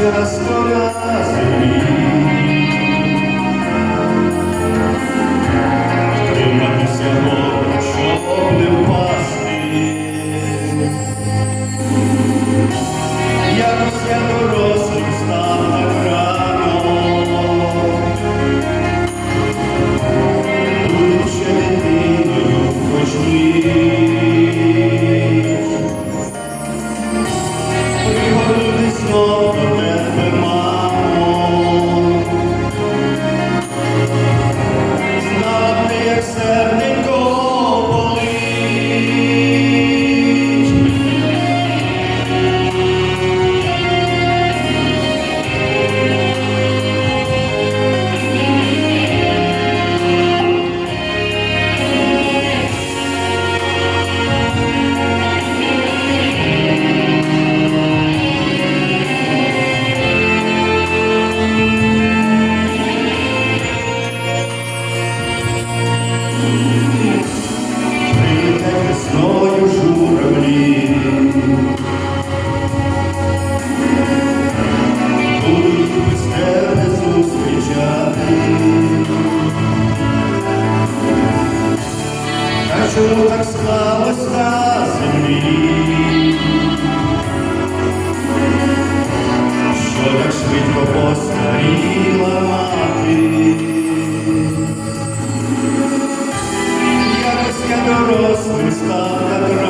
ще раз на. Що так швидко постаріла мати? Якось я дорослим став так